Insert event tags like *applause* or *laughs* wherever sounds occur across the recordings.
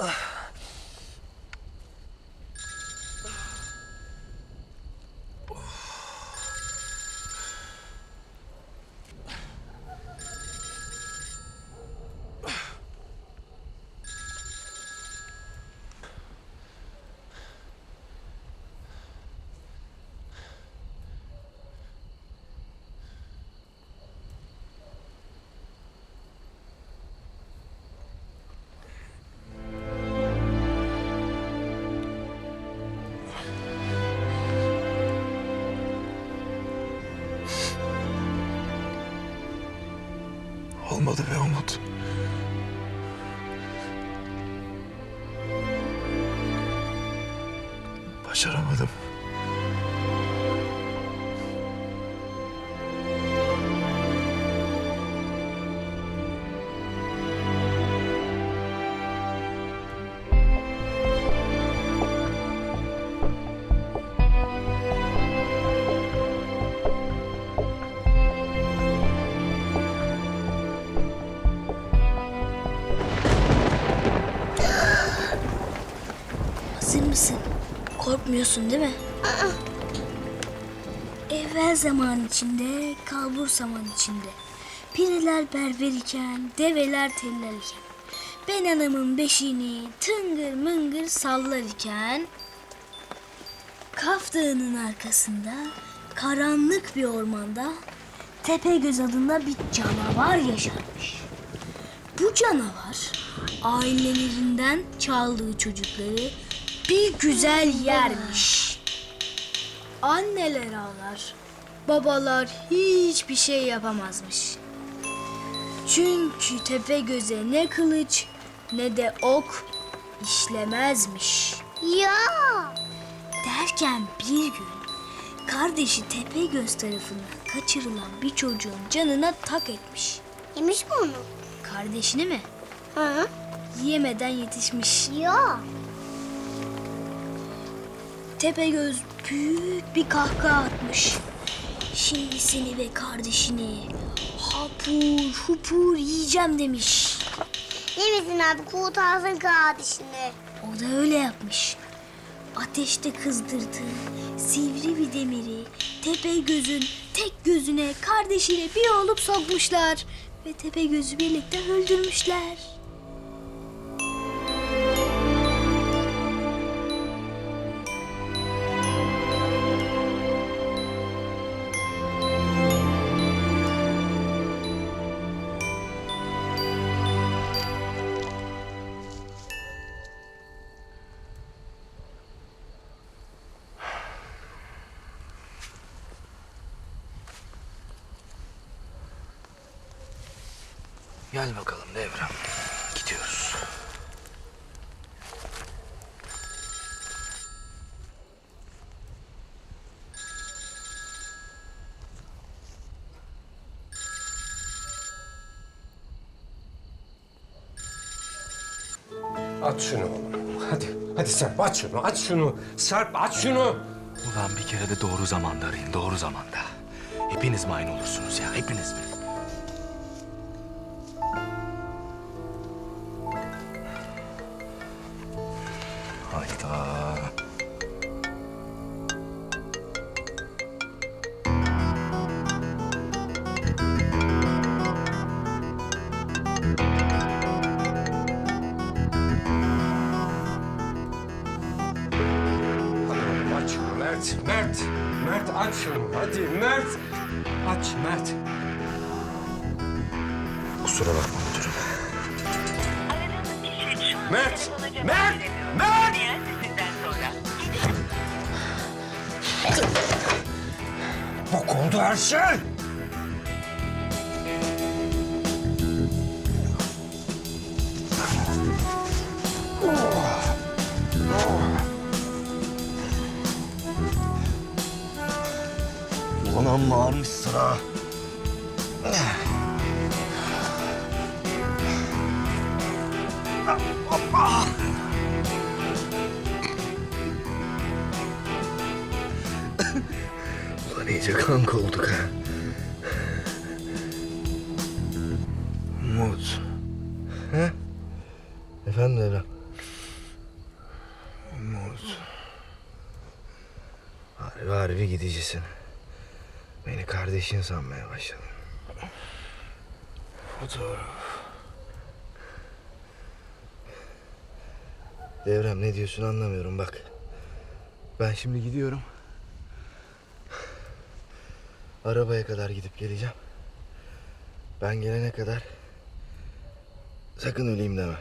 Ugh. Olmadı be Umut. Başaramadım. Korkmuyorsun değil mi? Evvel zaman içinde, kalbur zaman içinde. Pireler berber iken, develer teller iken. Ben anamın beşiğini tıngır mıngır sallar iken... Kaf Dağı'nın arkasında, karanlık bir ormanda... Tepegöz adında bir canavar yaşarmış. Bu canavar ailelerinden çaldığı çocukları bir güzel yermiş. Anneler ağlar, babalar hiçbir şey yapamazmış. Çünkü tepe göze ne kılıç ne de ok işlemezmiş. Ya Derken bir gün kardeşi Tepegöz tarafından kaçırılan bir çocuğun canına tak etmiş. yemiş mi onu? Kardeşini mi? Hı? Yiyemeden yetişmiş. Ya Tepegöz büyük bir kahkaha atmış. Şimdi seni ve kardeşini hapur hupur yiyeceğim demiş. yemesin abi kurtarsın kardeşini. O da öyle yapmış. Ateşte kızdırdığı sivri bir demiri Tepegöz'ün tek gözüne kardeşiyle bir olup sokmuşlar. Ve Tepegöz'ü birlikte öldürmüşler. Gel bakalım Devrem. Gidiyoruz. Aç şunu oğlum. Hadi, hadi Serp aç şunu, aç şunu. Serp aç şunu. Ulan bir kere de doğru zamanda arayın, doğru zamanda. Hepiniz mi aynı olursunuz ya, hepiniz mi? Mert, Mert. Aç şunu, hadi Mert. Aç Mert. Kusura bakma müdürüm. Mert, Mert, Mert. Bok oldu her şey. Ona amma ağırmışsın ha. Ulan iyice kanka olduk ha. Umut. He? Efendim Evren? Umut. Harbi harbi gidicisin. Beni kardeşin sanmaya başladın. Fotoğraf. Devrem ne diyorsun anlamıyorum bak. Ben şimdi gidiyorum. Arabaya kadar gidip geleceğim. Ben gelene kadar sakın öleyim deme.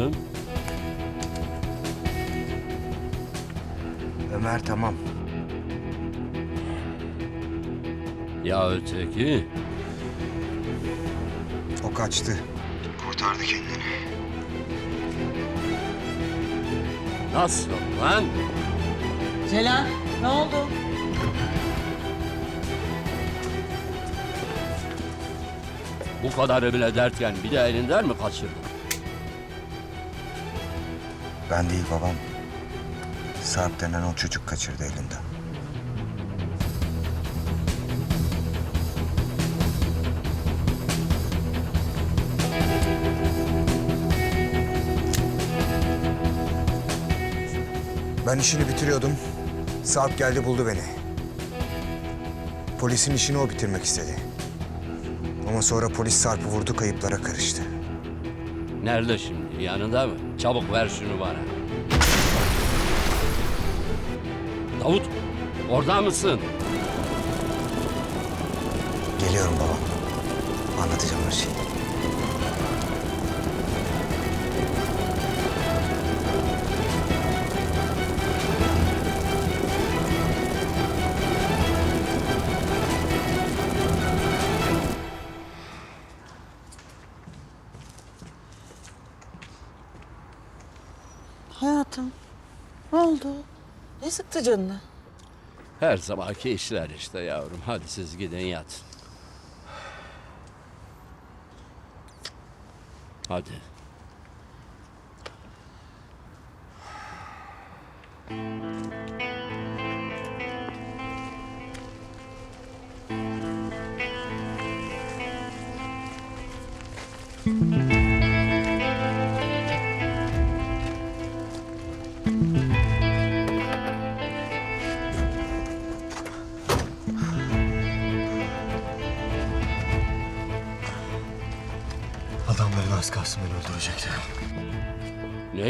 Yaptın? Ömer tamam. Ya öteki? O kaçtı. Kurtardı kendini. Nasıl lan? Celal ne oldu? Bu kadarı bile dertken bir de elinden mi kaçırdın? Ben değil babam. Sarp denen o çocuk kaçırdı elinden. Ben işini bitiriyordum. Sarp geldi buldu beni. Polisin işini o bitirmek istedi. Ama sonra polis Sarp'ı vurdu kayıplara karıştı. Nerede şimdi? Yanında mı? Çabuk ver şunu bana. Davut, orada mısın? Geliyorum baba. Anlatacağım her şeyi. Hayatım ne oldu? Ne sıktı canını? Her zamanki işler işte yavrum. Hadi siz gidin yatın. Hadi. Adamların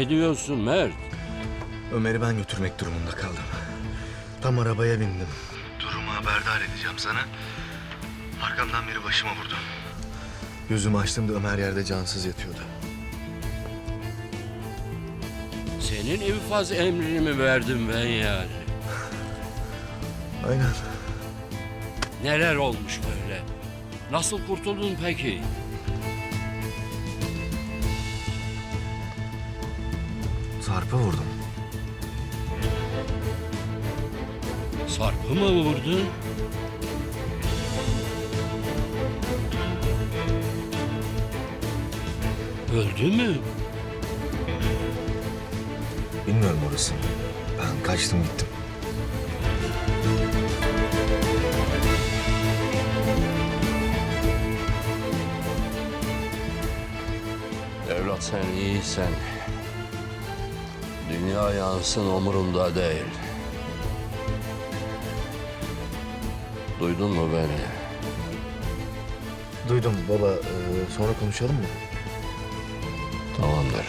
Ne diyorsun Mert? Ömer'i ben götürmek durumunda kaldım. Tam arabaya bindim. Durumu haberdar edeceğim sana. Arkamdan biri başıma vurdu. Gözümü açtığımda Ömer yerde cansız yatıyordu. Senin infaz emrini mi verdim ben yani? *laughs* Aynen. Neler olmuş böyle? Nasıl kurtuldun peki? Sarp'ı vurdum. Sarp'ı mı vurdun? Öldü mü? Bilmiyorum orası. Ben kaçtım gittim. Evlat sen iyiysen dünya yansın umurumda değil. Duydun mu beni? Duydum baba. Ee, sonra konuşalım mı? Tamamdır.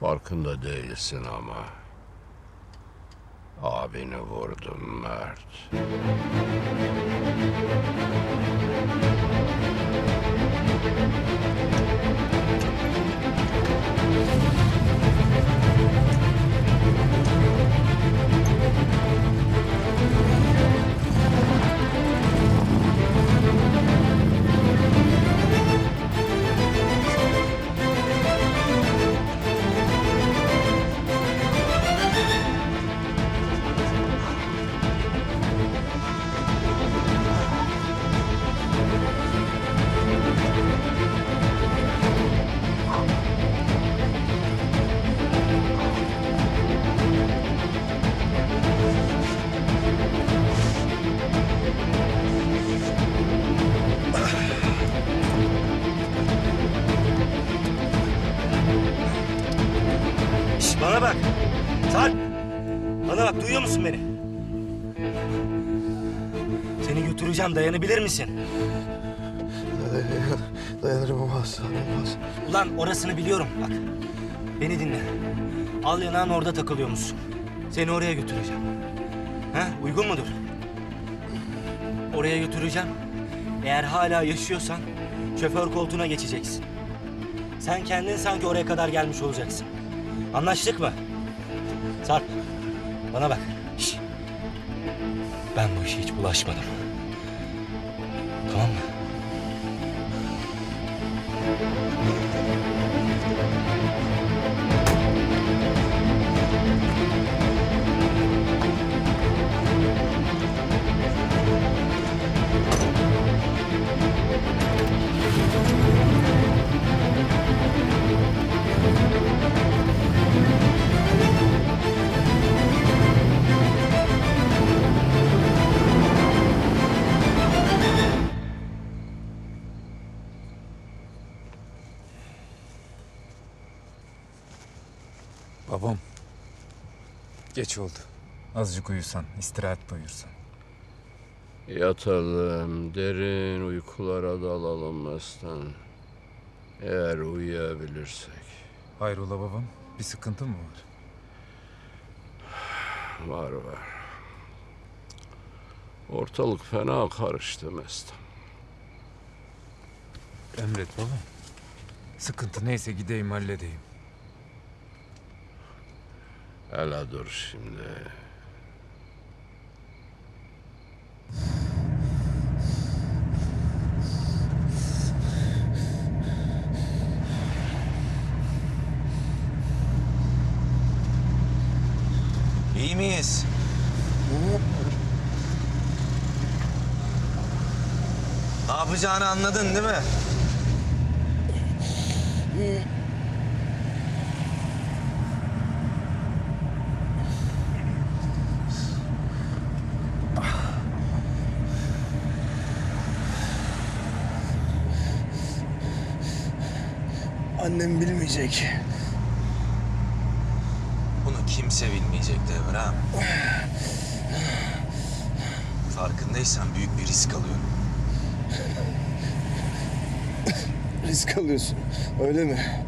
Farkında değilsin ama. Abini vurdum Mert. Bana bak. Sarp. Bana bak duyuyor musun beni? Seni götüreceğim dayanabilir misin? Dayanırım ama asla olmaz. Ulan orasını biliyorum bak. Beni dinle. Al yanağın orada takılıyor musun? Seni oraya götüreceğim. Ha uygun mudur? Oraya götüreceğim. Eğer hala yaşıyorsan şoför koltuğuna geçeceksin. Sen kendin sanki oraya kadar gelmiş olacaksın. Anlaştık mı? Sarp, bana bak. Şş. Ben bu işe hiç bulaşmadım. Tamam mı? Geç oldu. Azıcık uyusan, istirahat buyursan. Yatalım, derin uykulara dalalım Mestan. Eğer uyuyabilirsek. Hayrola babam? Bir sıkıntı mı var? Var var. Ortalık fena karıştı Mestan. Emret babam. Sıkıntı neyse gideyim halledeyim. Hele dur şimdi. İyi miyiz? Ne yapacağını anladın değil mi? Annem bilmeyecek. Bunu kimse bilmeyecek Devran. Farkındaysan büyük bir risk alıyorum. Risk alıyorsun. Öyle mi?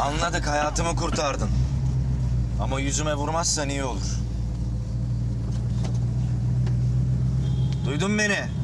Anladık hayatımı kurtardın. Ama yüzüme vurmazsan iyi olur. Duydun beni?